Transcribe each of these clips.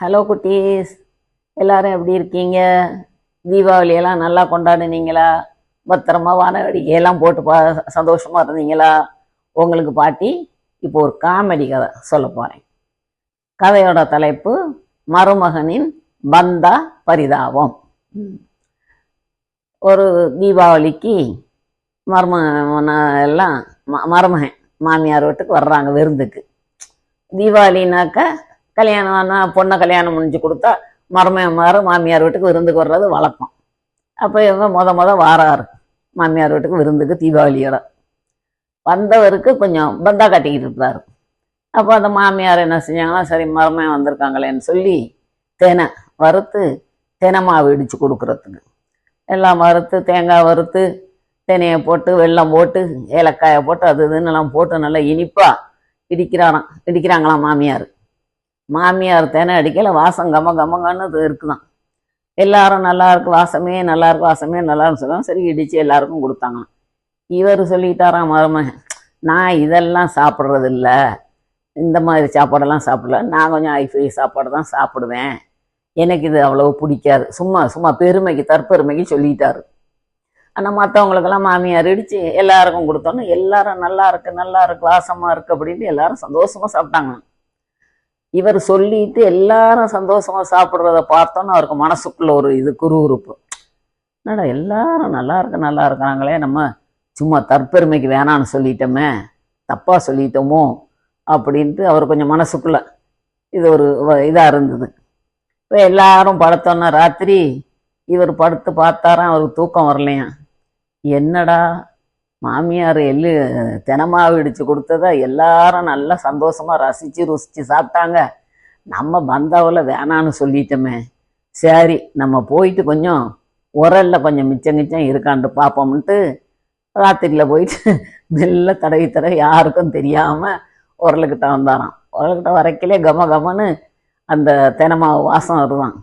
Hello குட்டீஸ் எல்லாரும் எப்படி இருக்கீங்க? தீபாவளியெல்லாம் நல்லா கொண்டாடுனீங்களா? பத்திரமா வானவடிக்கையெல்லாம் போட்டு பா சந்தோஷமாக இருந்தீங்களா? உங்களுக்கு பாட்டி இப்போ ஒரு காமெடி கதை சொல்ல போகிறேன் கதையோட தலைப்பு மருமகனின் பந்தா பரிதாபம். ஒரு தீபாவளிக்கு மருமகன் எல்லாம் ம- மருமகன் மாமியார் வீட்டுக்கு வர்றாங்க விருந்துக்கு. தீபாவளினாக்கா கல்யாணம் ஆனால் பொண்ணை கல்யாணம் முடிஞ்சு கொடுத்தா மருமகன்மார் மாமியார் வீட்டுக்கு விருந்துக்கு வர்றது வழக்கம். அப்போ இவங்க முத முத வாராரு. மாமியார் வீட்டுக்கு விருந்துக்கு தீபாவளியோட வந்தவருக்கு கொஞ்சம் பந்தா கட்டிக்கிட்டு இருப்பாரு. அப்போ அந்த மாமியார் என்ன செஞ்சாங்கன்னா சரி மருமையம் வந்திருக்காங்களேன்னு சொல்லி தேனை வறுத்து தேனை மாவு இடித்து கொடுக்குறதுக்கு. எல்லாம் வறுத்து தேங்காய் வறுத்து தினையை போட்டு வெல்லம் போட்டு ஏலக்காயை போட்டு அது இதுன்னு எல்லாம் போட்டு நல்லா இனிப்பாக இடிக்கிறாராம் இடிக்கிறாங்களாம் மாமியார். மாமியார் தேனை அடிக்கல வாசம் கம கமங்கன்னு இது எல்லாரும் நல்லா இருக்கு வாசமே நல்லா இருக்கு வாசமே நல்லா இருக்குன்னு சொல்லுவாங்க. சரி இடிச்சு எல்லாருக்கும் கொடுத்தாங்க இவர் சொல்லிட்டாராம் மருமகன்? நான் இதெல்லாம் சாப்பிட்றது இல்லை இந்த மாதிரி சாப்பாடெல்லாம் சாப்பிடல. நான் கொஞ்சம் ஐஃபை சாப்பாடு தான் சாப்பிடுவேன். எனக்கு இது அவ்வளவு பிடிக்காது. சும்மா சும்மா பெருமைக்கு தற்பெருமைக்கு சொல்லிட்டாரு. ஆனால் மற்றவங்களுக்கெல்லாம் மாமியார் இடித்து எல்லாருக்கும் கொடுத்தோன்னு எல்லாரும் நல்லா இருக்கு நல்லா இருக்கு வாசமாக இருக்கு அப்படின்ட்டு எல்லாரும் சந்தோஷமாக சாப்பிட்டாங்க இவர் சொல்லிட்டு எல்லாரும் சந்தோஷமா சாப்பிட்றத பார்த்தோன்னு அவருக்கு மனசுக்குள்ள ஒரு இது குறுகுறுப்பு. என்னடா எல்லாரும் நல்லா இருக்கு நல்லா இருக்கிறாங்களே நம்ம சும்மா தற்பெருமைக்கு வேணான்னு சொல்லிட்டோமே தப்பா சொல்லிட்டோமோ அப்படின்ட்டு அவர் கொஞ்சம் மனசுக்குள்ள இது ஒரு வ- இருந்தது. இப்போ எல்லாரும் படுத்தோன்னா ராத்திரி இவர் படுத்து பார்த்தாராம் அவருக்கு தூக்கம் வரலையாம் என்னடா மாமியார் எள்ளு தினமாவு இடித்து கொடுத்தத எல்லாரும் நல்லா சந்தோஷமாக ரசித்து ருசித்து சாப்பிட்டாங்க. நம்ம பந்தாவில் வேணான்னு சொல்லிட்டோமே. சரி நம்ம போயிட்டு கொஞ்சம் உரல்ல கொஞ்சம் மிச்சம் மிச்சம் இருக்கான்ட்டு பார்ப்போம்ன்ட்டு ராத்திரியில் போயிட்டு மெல்ல தடவி தடவி யாருக்கும் தெரியாமல் உரலுக்கிட்ட வந்தாராம். உரலுக்கிட்ட வரைக்கலே கம கமன்னு அந்த தினமாவு வாசம் வருதான்.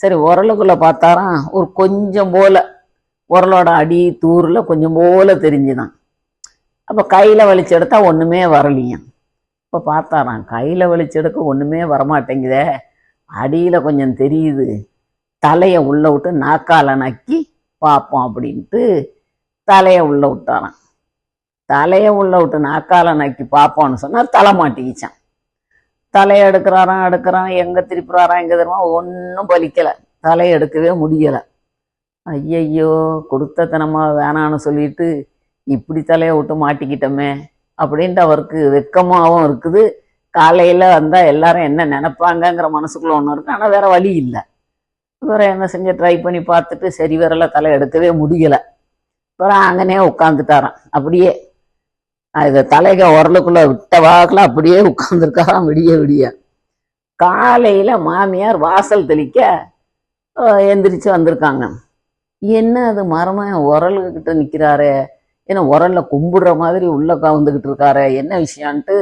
சரி உரலுக்குள்ளே பார்த்தாராம் ஒரு கொஞ்சம் போல உரலோட அடி தூரில் கொஞ்சம் போல தெரிஞ்சுதான். அப்போ கையில் வலிச்சு எடுத்தா ஒன்றுமே வரலையாம். இப்போ பார்த்தாராம் கையில் வலிச்சு எடுக்க ஒன்றுமே வரமாட்டேங்குதே. அடியில் கொஞ்சம் தெரியுது. தலையை உள்ளே விட்டு நாக்கால் நக்கி பார்ப்போம் அப்படின்ட்டு தலையை உள்ளே விட்டாராம். தலையை உள்ளே விட்டு நாக்கால் நக்கி பார்ப்போம்னு சொன்னால் தலை மாட்டிக்கிச்சான் தலையை எடுக்கிறாராம் எடுக்கிறான் எங்கே திருப்புறாராம் எங்கே திரும்ப ஒன்றும் பலிக்கலை. தலையை எடுக்கவே முடியலை. ஐயையோ கொடுத்த வேணான்னு சொல்லிட்டு இப்படி தலையை விட்டு மாட்டிக்கிட்டோமே அப்படின்ட்டு அவருக்கு வெக்கமாகவும் இருக்குது. காலையில் வந்தால் எல்லாரும் என்ன நினப்பாங்கங்கிற மனசுக்குள்ள ஒன்று இருக்கு. ஆனால் வேற வழி இல்லை. அப்புறம் என்ன செஞ்ச ட்ரை பண்ணி பார்த்துட்டு சரி வரல தலை எடுக்கவே முடியலை. அப்புறம் அங்கனே உட்காந்துட்டாராம் அப்படியே அது தலைக உரலுக்குள்ளே விட்ட வாக்கில் அப்படியே உட்காந்துருக்காராம் விடிய விடிய. காலையில் மாமியார் வாசல் தெளிக்க எந்திரிச்சு வந்திருக்காங்க. என்ன அது மரம உரலுக்கிட்ட நிற்கிறாரே ஏன்னா உரல்ல கும்பிடுற மாதிரி உள்ள கவுந்துக்கிட்டு இருக்காரே. என்ன விஷயான்ட்டு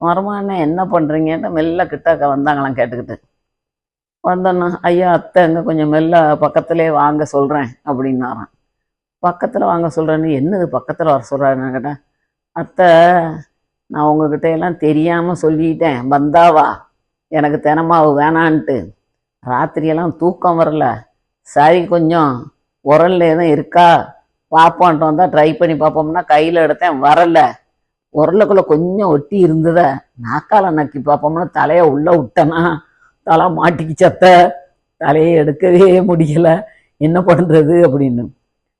மரமா என்ன பண்ணுறீங்கன்ட்டு மெல்ல கிட்டக்க வந்தாங்களாம் கேட்டுக்கிட்டு. வந்தோன்னா ஐயா அத்தை அங்கே கொஞ்சம் மெல்ல பக்கத்திலே வாங்க சொல்கிறேன் அப்படின்னாராம். பக்கத்தில் வாங்க சொல்கிறேன்னு என்னது பக்கத்தில் வர சொல்கிறாருன்னு கேட்டேன். அத்தை நான் உங்ககிட்ட எல்லாம் தெரியாமல் சொல்லிட்டேன். வந்தாவா எனக்கு தினமாவு வேணான்ட்டு. ராத்திரியெல்லாம் தூக்கம் வரல. சரி கொஞ்சம் உரல்ல எதுவும் இருக்கா? பார்ப்போன்ட்டு வந்தால் ட்ரை பண்ணி பார்ப்போம்னா கையில் எடுத்தேன் வரலை. உரலுக்குள்ளே கொஞ்சம் ஒட்டி இருந்தத நாக்கால நக்கி பார்ப்போம்னா தலையை உள்ளே விட்டனா? தலை மாட்டிக்கு அத்தை. தலையை எடுக்கவே முடியல. என்ன பண்ணுறது அப்படின்னு.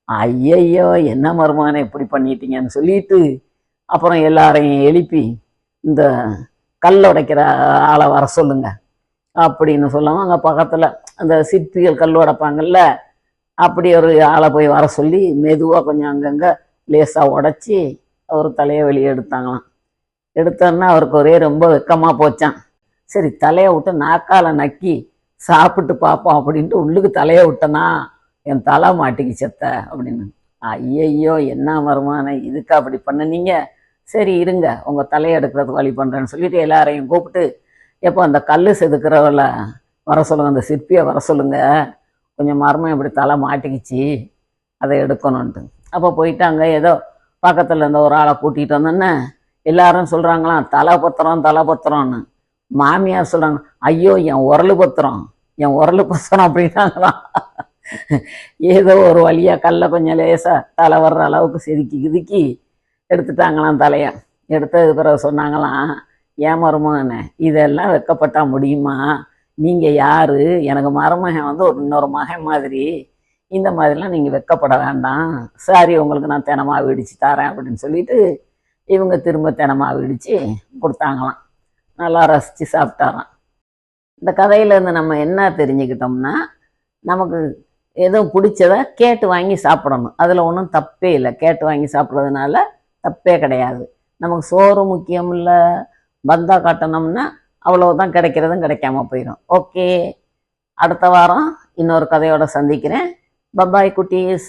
ஐயையோ என்ன மருமான இப்படி பண்ணிட்டீங்கன்னு சொல்லிட்டு அப்புறம் எல்லாரையும் எழுப்பி இந்த கல் உடைக்கிற ஆளை வர சொல்லுங்க அப்படின்னு சொல்லாமல் அங்கே பக்கத்தில் அந்த சிற்பிகள் கல் உடைப்பாங்கல்ல அப்படி ஒரு ஆளை போய் வர சொல்லி மெதுவாக கொஞ்சம் அங்கங்கே லேசாக உடச்சி அவர் தலையை வெளியே எடுத்தாங்களாம். எடுத்தோன்னா அவருக்கு ஒரே ரொம்ப வெக்கமாக போச்சான் சரி தலையை விட்டு நாக்கால நக்கி சாப்பிட்டு பார்ப்போம் அப்படின்ட்டு உள்ளுக்கு தலையை விட்டனா என் தலை மாட்டிக்கு செத்த அப்படின்னு. ஐயையோ என்ன வருமானம் இதுக்கு அப்படி பண்ணுனீங்க? சரி இருங்க உங்கள் தலையை எடுக்கிறதுக்கு வழி பண்ணுறேன்னு சொல்லிட்டு எல்லாரையும் கூப்பிட்டு எப்போ அந்த கல் செதுக்கிறவளை வர சொல்லுங்க அந்த சிற்பியை வர சொல்லுங்க. கொஞ்சம் மர்மம் இப்படி தலை மாட்டிக்கிச்சு அதை எடுக்கணுன்ட்டு அப்போ போயிட்டாங்க ஏதோ பக்கத்தில் இருந்த ஒரு ஆளை கூட்டிகிட்டு வந்தோன்னே எல்லாரும் சொல்கிறாங்களாம் தலை பத்திரம் தலை பத்திரம்னு. மாமியார் சொல்கிறாங்க ஐயோ என் உரலு பத்திரம் என் உரலு பத்திரம் அப்படின்னாங்களாம் ஏதோ ஒரு வழியா கல்ல கொஞ்சம் லேசாக தலை வர்ற அளவுக்கு செதுக்கி கிதுக்கி எடுத்துட்டாங்களாம் தலையை. எடுத்தது பிறகு சொன்னாங்களாம் ஏன் மருமகனே இதெல்லாம் வெக்கப்பட்டா முடியுமா? நீங்கள் யார்? எனக்கு மருமகன் வந்து ஒரு இன்னொரு மகன் மாதிரி. இந்த மாதிரிலாம் நீங்கள் வெக்கப்பட வேண்டாம். சாரி உங்களுக்கு நான் தினமாக இடிச்சு தரேன் அப்படின்னு சொல்லிட்டு இவங்க திரும்ப தினமாக இடிச்சு கொடுத்தாங்களாம். நல்லா ரசித்து சாப்பிட்டாராம். இந்த கதையிலேருந்து நம்ம என்ன தெரிஞ்சுக்கிட்டோம்னா நமக்கு எதுவும் பிடிச்சத கேட்டு வாங்கி சாப்பிடணும். அதில் ஒன்றும் தப்பே இல்லை. கேட்டு வாங்கி சாப்பிட்றதுனால தப்பே கிடையாது. நமக்கு சோறு முக்கியம் இல்லை. பந்தா காட்டணும்னா அவ்வளவுதான் கிடைக்கிறதும் கிடைக்காம போயிடும் ஓகே அடுத்த வாரம் இன்னொரு கதையோட சந்திக்கிறேன். பபாய் குட்டீஸ்.